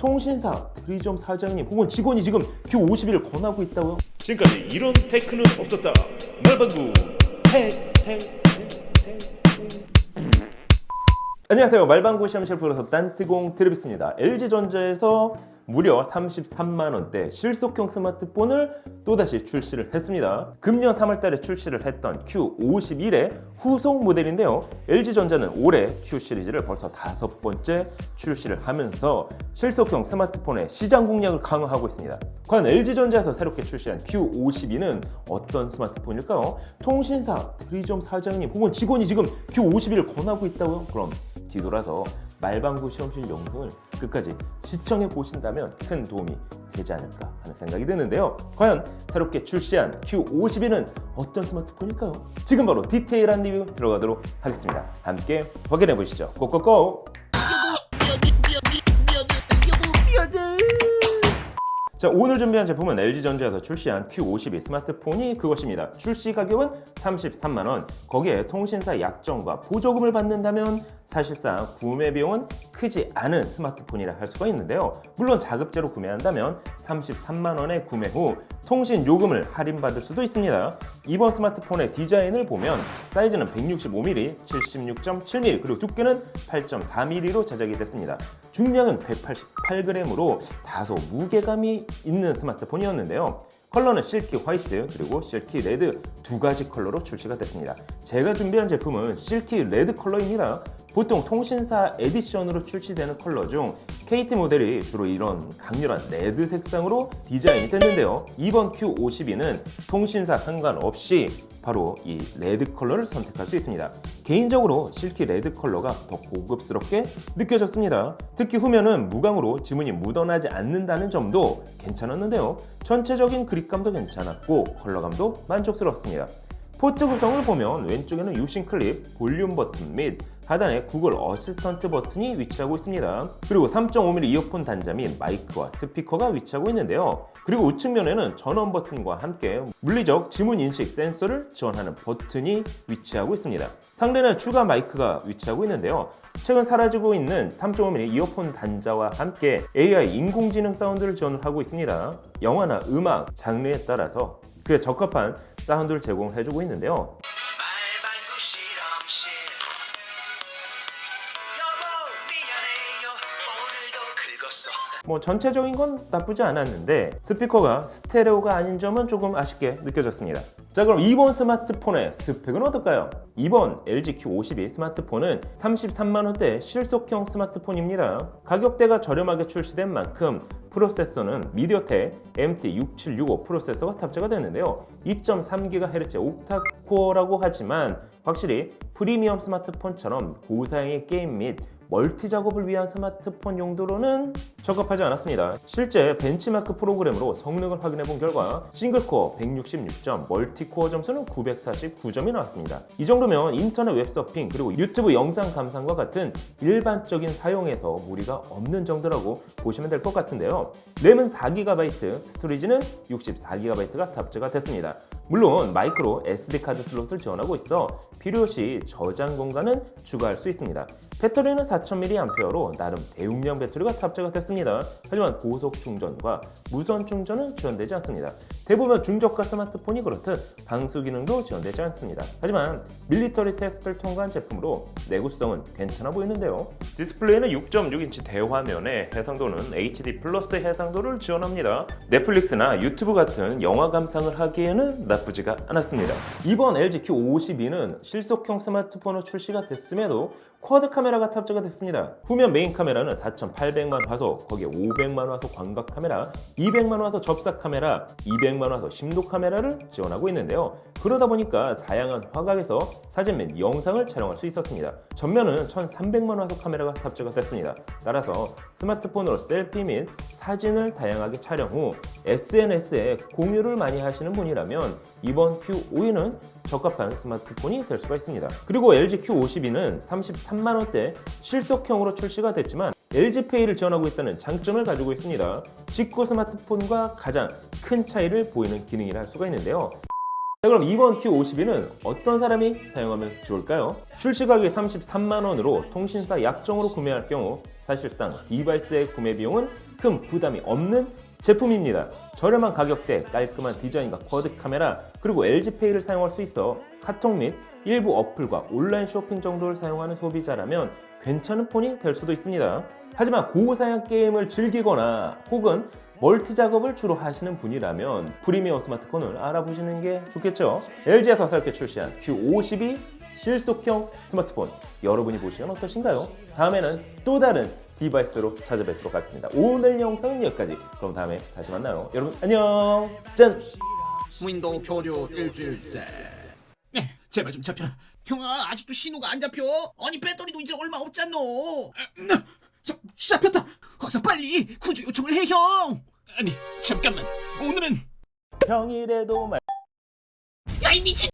통신사 드리점 사장님 혹은 직원이 지금 Q50을 권하고 있다고요? 지금까지 이런 테크는 없었다. 말방구 테테 안녕하세요. 말방구 시험실 프로서 딴뜨공 드립있습니다. LG전자에서 무려 33만 원대 실속형 스마트폰을 또다시 출시를 했습니다. 금년 3월 달에 출시를 했던 Q51의 후속 모델인데요. LG전자는 올해 Q 시리즈를 벌써 다섯 번째 출시를 하면서 실속형 스마트폰의 시장 공략을 강화하고 있습니다. 과연 LG전자에서 새롭게 출시한 Q52는 어떤 스마트폰일까요? 통신사 드리점 사장님 혹은 직원이 지금 Q51을 권하고 있다고요? 그럼 뒤돌아서 말방구 시험실 영상을 끝까지 시청해 보신다면 큰 도움이 되지 않을까 하는 생각이 드는데요. 과연 새롭게 출시한 Q51은 어떤 스마트폰일까요? 지금 바로 디테일한 리뷰 들어가도록 하겠습니다. 함께 확인해 보시죠. 고고고! 자 오늘 준비한 제품은 LG전자에서 출시한 Q52 스마트폰이 그것입니다. 출시 가격은 33만 원. 거기에 통신사 약정과 보조금을 받는다면 사실상 구매 비용은 크지 않은 스마트폰이라 할 수가 있는데요. 물론 자급제로 구매한다면 33만 원에 구매 후 통신 요금을 할인받을 수도 있습니다. 이번 스마트폰의 디자인을 보면 사이즈는 165mm, 76.7mm 그리고 두께는 8.4mm로 제작이 됐습니다. 중량은 188g으로 다소 무게감이 있는 스마트폰이었는데요. 컬러는 실키 화이트 그리고 실키 레드 두 가지 컬러로 출시가 됐습니다. 제가 준비한 제품은 실키 레드 컬러입니다. 보통 통신사 에디션으로 출시되는 컬러 중 KT 모델이 주로 이런 강렬한 레드 색상으로 디자인이 됐는데요. 이번 Q52는 통신사 상관없이 바로 이 레드 컬러를 선택할 수 있습니다. 개인적으로 실키 레드 컬러가 더 고급스럽게 느껴졌습니다. 특히 후면은 무광으로 지문이 묻어나지 않는다는 점도 괜찮았는데요. 전체적인 그립감도 괜찮았고 컬러감도 만족스럽습니다. 포트 구성을 보면 왼쪽에는 유심 클립, 볼륨 버튼 및 하단에 구글 어시스턴트 버튼이 위치하고 있습니다. 그리고 3.5mm 이어폰 단자 및 마이크와 스피커가 위치하고 있는데요. 그리고 우측면에는 전원 버튼과 함께 물리적 지문 인식 센서를 지원하는 버튼이 위치하고 있습니다. 상단에는 추가 마이크가 위치하고 있는데요. 최근 사라지고 있는 3.5mm 이어폰 단자와 함께 AI 인공지능 사운드를 지원하고 있습니다. 영화나 음악 장르에 따라서 그에 적합한 사운드를 제공해주고 있는데요. 뭐 전체적인 건 나쁘지 않았는데 스피커가 스테레오가 아닌 점은 조금 아쉽게 느껴졌습니다. 자 그럼 이번 스마트폰의 스펙은 어떨까요? 이번 LG Q52 스마트폰은 33만 원대 실속형 스마트폰입니다. 가격대가 저렴하게 출시된 만큼 프로세서는 미디어텍 MT6765 프로세서가 탑재가 되는데요. 2.3GHz 옥타 코어라고 하지만 확실히 프리미엄 스마트폰처럼 고사양의 게임 및 멀티 작업을 위한 스마트폰 용도로는 적합하지 않았습니다. 실제 벤치마크 프로그램으로 성능을 확인해 본 결과 싱글코어 166점, 멀티코어 점수는 949점이 나왔습니다. 이 정도면 인터넷 웹서핑 그리고 유튜브 영상 감상과 같은 일반적인 사용에서 무리가 없는 정도라고 보시면 될 것 같은데요. 램은 4GB, 스토리지는 64GB가 탑재가 됐습니다. 물론 마이크로 SD 카드 슬롯을 지원하고 있어 필요시 저장 공간은 추가할 수 있습니다. 배터리는 4000mAh로 나름 대용량 배터리가 탑재가 됐습니다. 하지만 고속 충전과 무선 충전은 지원되지 않습니다. 대부분 중저가 스마트폰이 그렇듯 방수 기능도 지원되지 않습니다. 하지만 밀리터리 테스트를 통과한 제품으로 내구성은 괜찮아 보이는데요. 디스플레이는 6.6인치 대화면에 해상도는 HD 플러스 해상도를 지원합니다. 넷플릭스나 유튜브 같은 영화 감상을 하기에는 나쁘지가 않았습니다. 이번 LG Q52는 실속형 스마트폰으로 출시가 됐음에도 쿼드 카메라가 탑재가 됐습니다. 후면 메인 카메라는 4,800만 화소, 거기에 500만 화소 광각 카메라, 200만 화소 접사 카메라, 200만 화소 심도 카메라를 지원하고 있는데요. 그러다 보니까 다양한 화각에서 사진 및 영상을 촬영할 수 있었습니다. 전면은 1,300만 화소 카메라가 탑재가 됐습니다. 따라서 스마트폰으로 셀피 및 사진을 다양하게 촬영 후 SNS에 공유를 많이 하시는 분이라면 이번 Q52는 적합한 스마트폰이 될 수가 있습니다. 그리고 LG Q52는 33만 원대 실속형으로 출시가 됐지만 LG페이를 지원하고 있다는 장점을 가지고 있습니다. 직구 스마트폰과 가장 큰 차이를 보이는 기능이라 할 수가 있는데요. 자 그럼 이번 Q52는 어떤 사람이 사용하면 좋을까요? 출시 가격이 33만 원으로 통신사 약정으로 구매할 경우 사실상 디바이스의 구매 비용은 큰 부담이 없는 제품입니다. 저렴한 가격대, 깔끔한 디자인과 쿼드 카메라, 그리고 LG페이를 사용할 수 있어 카톡 및 일부 어플과 온라인 쇼핑 정도를 사용하는 소비자라면 괜찮은 폰이 될 수도 있습니다. 하지만 고사양 게임을 즐기거나 혹은 멀티 작업을 주로 하시는 분이라면 프리미엄 스마트폰을 알아보시는 게 좋겠죠. LG에서 새롭게 출시한 Q52 실속형 스마트폰 여러분이 보시면 어떠신가요? 다음에는 또 다른 디바이스로 찾아뵙도록 하겠습니다. 오늘 영상은 여기까지. 그럼 다음에 다시 만나요. 여러분 안녕. 짠. 윈도우 표류 일주일째. 네, 제발 좀 잡혀라. 형아 아직도 신호가 안 잡혀. 아니 배터리도 이제 얼마 없잖노. 나 잡, 잡혔다. 어서 빨리 구조 요청을 해 형. 아니 잠깐만. 오늘은 평일에도 말. 야이 미친.